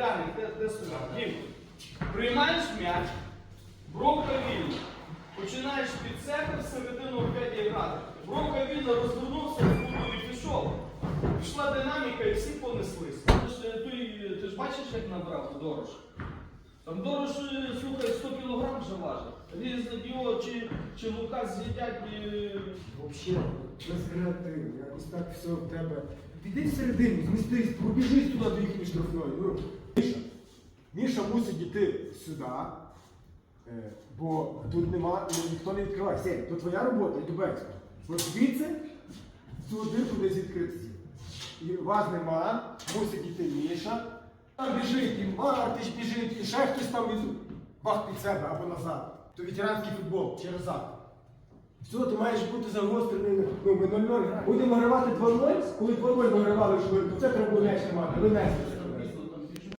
столяник, де, де столяник? Дім, приймаєш м'яч, бровка вільна. Починаєш під себе всередину опять грати. Бровка вільно розвернувся, збудою і пішов. Пішла динаміка і всі понеслись. Ти е, ти ж бачиш, як набрав дорож? Там дорож, е, слухай, 100 кілограм вже важить. Різне його чи, чи Лукас з'їдять і... Взагалі, без креативу, якось так все в тебе. Піди всередину, змістись, пробіжись туди до їхньої штрафної. Ну, Міша, Міша мусить йти сюди, е, бо тут нема, ну, ніхто не відкриває. Сень, то твоя робота, Дубецька. От звідси цю дирку десь відкрити. І вас нема, мусить йти Міша. Там біжить, і Мартич біжить, і ще хтось там бах під себе або назад. То ветеранський футбол через зад. Все, ти маєш бути загострений. Ми 0-0 граємо. Будемо гравати 2-0, коли 2-0 вигравали швидко, це треба м'яч тримати, винести